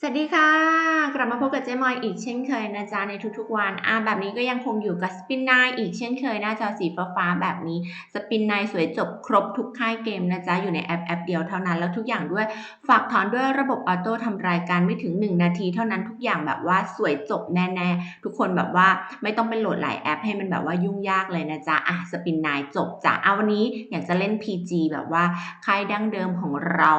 สวัสดีค่ะ กลับมาพบกับเจ๊มอยอีกเช่นเคยนะจ๊ะในทุกๆวันอ่าแบบนี้ก็ยังคงอยู่กับสปินไนอีกเช่นเคยหน้าจอสีฟ้าแบบนี้สปินไนสวยจบครบทุกค่ายเกมนะจ๊ะอยู่ในแอปแอปเดียวเท่านั้น แล้วทุกอย่างด้วยฝากถอนด้วยระบบออโต้ทำรายการไม่ถึง 1 นาทีเท่านั้นทุกอย่างแบบว่าสวยจบแน่ๆ ทุกคนแบบว่าไม่ต้องไปโหลดหลายแอปให้มันแบบว่ายุ่งยากเลยนะจ๊ะอะสปินไนจบจ้ะเอาวันนี้อยากจะเล่น PG แบบว่าค่ายดั้งเดิมของเรา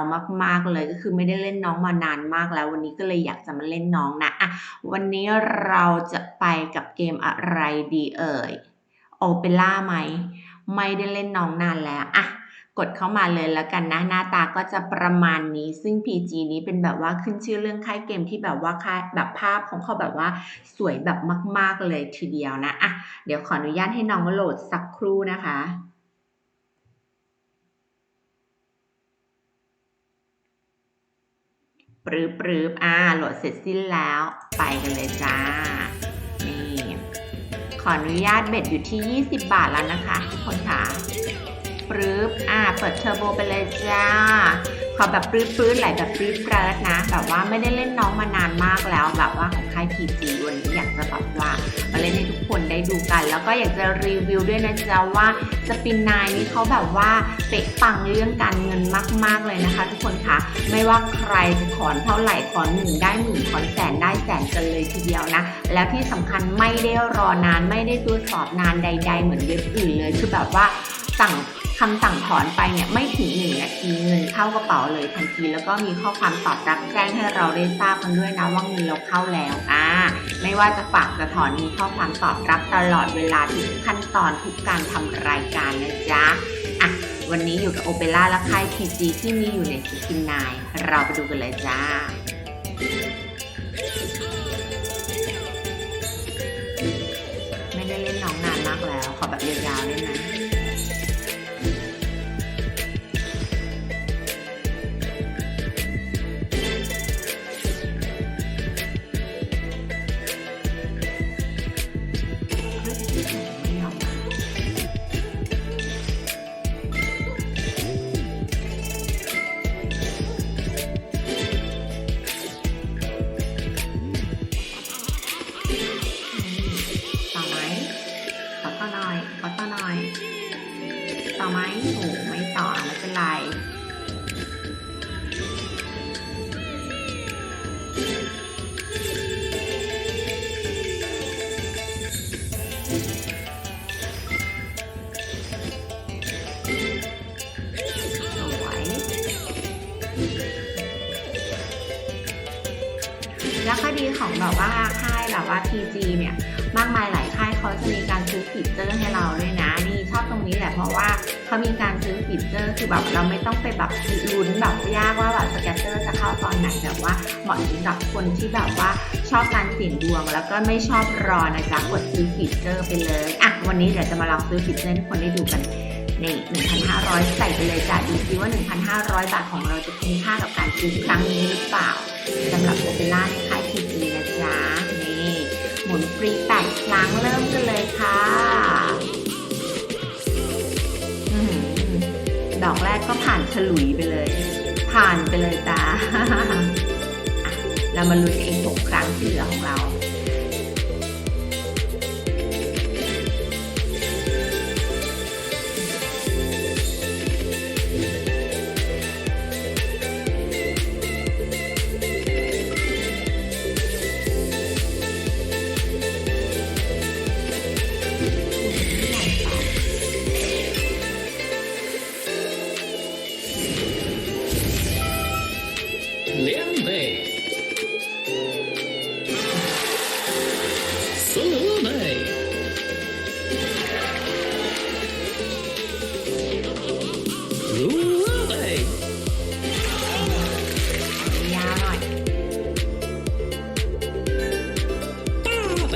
มากๆเลยก็คือไม่ได้เล่นน้องมานานมากแล้ววันนี้ก็เลยอยากจะมาเล่นน้องนะอะวันนี้เราจะไปกับเกมอะไรดีเอ่ยโอเปร่าไหม ไม่ได้เล่นน้องนานแล้วอะกดเข้ามาเลยแล้วกันนะหน้าตาก็จะประมาณนี้ ซึ่ง PG นี้เป็นแบบว่าขึ้นชื่อเรื่องค่ายเกมที่แบบว่าค่ายแบบภาพของเขาแบบว่าสวยแบบมาก ๆเลยทีเดียวนะอะเดี๋ยวขออนุญาตให้น้องโหลดสักครู่นะคะ ปรืบปรืบอ่าโหลดเสร็จสิ้นแล้ว ไปกันเลยจ้า นี่ ขออนุญาตเบ็ดอยู่ที่ 20 บาทแล้วนะคะ ทุกคนค่ะปรืบอ่า เปิดเทอร์โบไปเลยจ้า ขอแบบปรื๊ดปรื๊ดไหลแบบปรื๊ดเปริดนะแบบว่าไม่ได้เล่นน้องมานานมากแล้ว แบบว่าของค่ายพีจีวันนี้อยากจะแบบว่ามาเล่นให้ทุกคนได้ดูกัน แล้วก็อยากจะรีวิวด้วยนะจ๊ะว่าสปินนายนี่เขาแบบว่าเป๊ะปังเรื่องการเงินมาก ๆเลยนะคะ ทุกคนคะไม่ว่าใครจะถอนเท่าไหร่ถอนหมื่นได้หมื่นถอนแสนได้แสนกันเลยทีเดียวนะ แล้วที่สำคัญไม่ได้รอนานไม่ได้ตรวจสอบนานใด ๆ เหมือนเว็บอื่นเลยคือแบบว่าสั่ง คำสั่งถอนไปเนี่ยไม่ถึงหนึ่งนาทีเงินเข้ากระเป๋าเลยทันที แล้วก็มีข้อความตอบรับแจ้งให้เราได้ทราบกันด้วยนะว่าเงินเราเข้าแล้วอ่าไม่ว่าจะฝากจะถอนมีข้อความตอบรับตลอดเวลาทุกขั้นตอนทุกการทำรายการนะจ๊ะอะวันนี้อยู่กับโอเปร่าและค่าย PG ที่มีอยู่ในสกินนายเราไปดูกันเลยจ้าไม่ได้เล่นน้องนานมากแล้ว ขอแบบยาวๆเล่นนะไม่ ต่อหน่อย ขอต่อหน่อย ต่อไหมโอ้ไม่ต่อไม่เป็นไรสวยแล้วข้อดีของแบบว่าค่ายแบบว่า PG เนี่ย มากมายหลายค่าย เขาจะมีการซื้อฟีเจอร์ให้เราด้วยนะ นี่ชอบตรงนี้แหละเพราะว่าเขามีการซื้อฟีเจอร์คือแบบเราไม่ต้องไปแบบลุ้นแบบยากว่าแบบสแกตเตอร์จะเข้าตอนไหนแบบว่าเหมาะสำหรับคนที่แบบว่าชอบการเสี่ยงดวง แล้วก็ไม่ชอบรอนะจ๊ะกดซื้อฟีเจอร์ไปเลยอะวันนี้เดี๋ยวจะมาลองซื้อฟีเจอร์ให้ทุกคนได้ดูกันนี่1,500 ใส่ไปเลยจ้ะดูซิว่า 1,500 บาทของเราจะคุ้มค่ากับการซื้อครั้งนี้หรือเปล่าสำหรับโอเปร่าในค่ายทีจีนะจ๊ะ รีแปดครั้งเริ่มกันเลยค่ะอดอกแรกก็ผ่านฉลุยไปเลย ผ่านไปเลยจ้าเรามาลุ้นอีกหกครั้งที่เหลือของเรา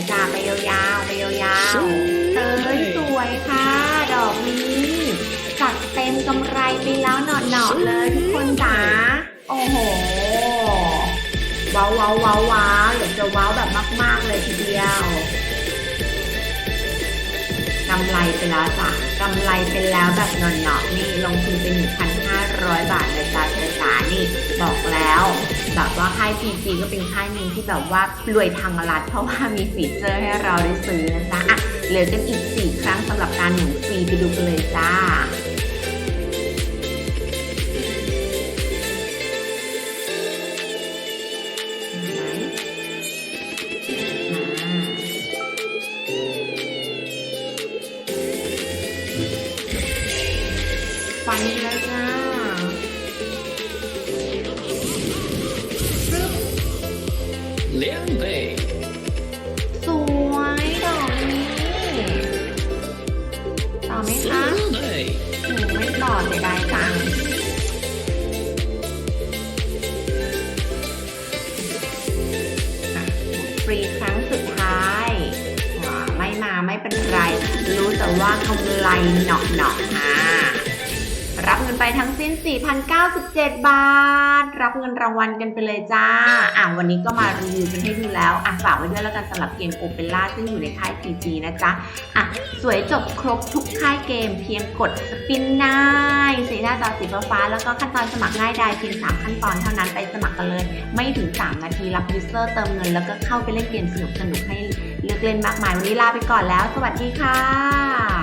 ไปจ้าไปยาวๆไปยาวๆเอ้ยสวยค่ะ ดอกนี้จัดเต็มกำไรไปแล้วหนอๆเลยทุกคนจ๋าโอ้โหว้าวว้าวว้าวว้าวอยากจะว้าวแบบมาก ๆ เลยทีเดียวกำไรไปแล้วจ้ะกำไรไปแล้วแบบหนอนๆนี่ลงทุนไป1,500 บาทนะจ๊ะเธอจ๋านี่บอกแล้ว แบบว่าค่าย PG ก็เป็นค่ายหนึ่งที่แบบว่ารวยทางลัดเพราะว่ามีฟีเจอร์ให้เราได้ซื้อนะจ๊ะอะเหลือกันอีก 4 ครั้งสำหรับการหมุนฟรีไปดูกันเลยจ้าฟันเลยจ้า ต่อเสียดายจังฟรีครั้งสุดท้ายไม่มาไม่เป็นไร รู้แต่ว่ากำไรหนอกหนอกๆค่ะ รับเงินไปทั้งสิ้น 4,097 บาท รับเงินรางวัลกันไปเลยจ้า อะวันนี้ก็มารีวิวกันให้ดูแล้ว อะฝากไว้ด้วยแล้วกันสำหรับเกมโอเปร่าซึ่งอยู่ในค่าย PG นะจ๊ะ อะ สวยจบครบทุกค่ายเกมเพียงกดสปินง่ายสีหน้าจอสีฟ้าแล้วก็ขั้นตอนสมัครง่ายดายเพียง 3 ขั้นตอนเท่านั้นไปสมัครกันเลย ไม่ถึง 3 นาทีรับยูเซอร์เติมเงิน แล้วก็เข้าไปเล่นเกมสนุกๆให้เลือกเล่นมากมายวันนี้ลาไปก่อนแล้ว สวัสดีค่ะ